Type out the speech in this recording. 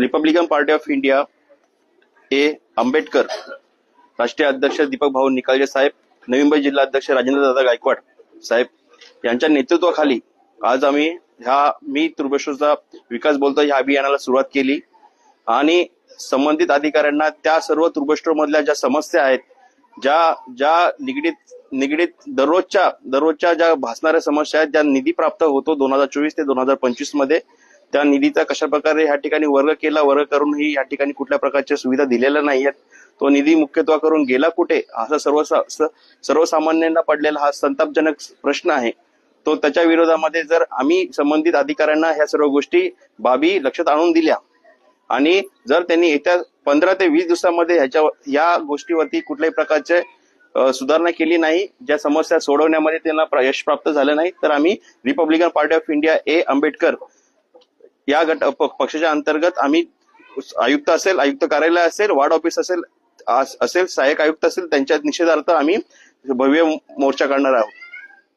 Republican party of India A Ambedkar राष्ट्रीय अध्यक्ष दीपक भाऊ निकालजे साहेब नवी मुंबई जिल्हा अध्यक्ष राजेंद्र दादा गायकवाड साहेब यांच्या नेतृत्वाखाली आज आम्ही ह्या मी तुर्बेश्वरचा विकास बोलतो ह्या अभियानाला सुरुवात केली. आणि संबंधित अधिकाऱ्यांना त्या सर्व तुर्बेश्वर मधल्या ज्या समस्या आहेत ज्या ज्या निगडीत निगडीत दररोजच्या दररोजच्या ज्या भासणाऱ्या समस्या आहेत ज्या निधी प्राप्त होतो दोन हजार चोवीस ते दोन हजार पंचवीसमध्ये त्या निधीचा कशा प्रकारे ह्या ठिकाणी वर्ग केला वर्ग करूनही या ठिकाणी कुठल्या प्रकारच्या सुविधा दिलेल्या नाहीयेत. तो निधी मुख्यत्व करून गेला कुठे? असा सर्व सर्वसामान्यांना पडलेला हा संतापजनक प्रश्न आहे. तो त्याच्या विरोधामध्ये जर आम्ही संबंधित अधिकाऱ्यांना ह्या सर्व गोष्टी बाबी लक्षात आणून दिल्या आणि जर त्यांनी येत्या पंधरा ते वीस दिवसामध्ये ह्याच्या या गोष्टीवरती कुठल्याही प्रकारचे सुधारणा केली नाही ज्या समस्या सोडवण्यामध्ये त्यांना यश प्राप्त झालं नाही तर आम्ही Republican party of India A Ambedkar या गट पक्षाच्या अंतर्गत आम्ही आयुक्त असेल आयुक्त कार्यालय असेल वार्ड ऑफिस असेल असेल सहाय्यक आयुक्त असेल त्यांच्या निषेधार्थ आम्ही भव्य मोर्चा काढणार आहोत.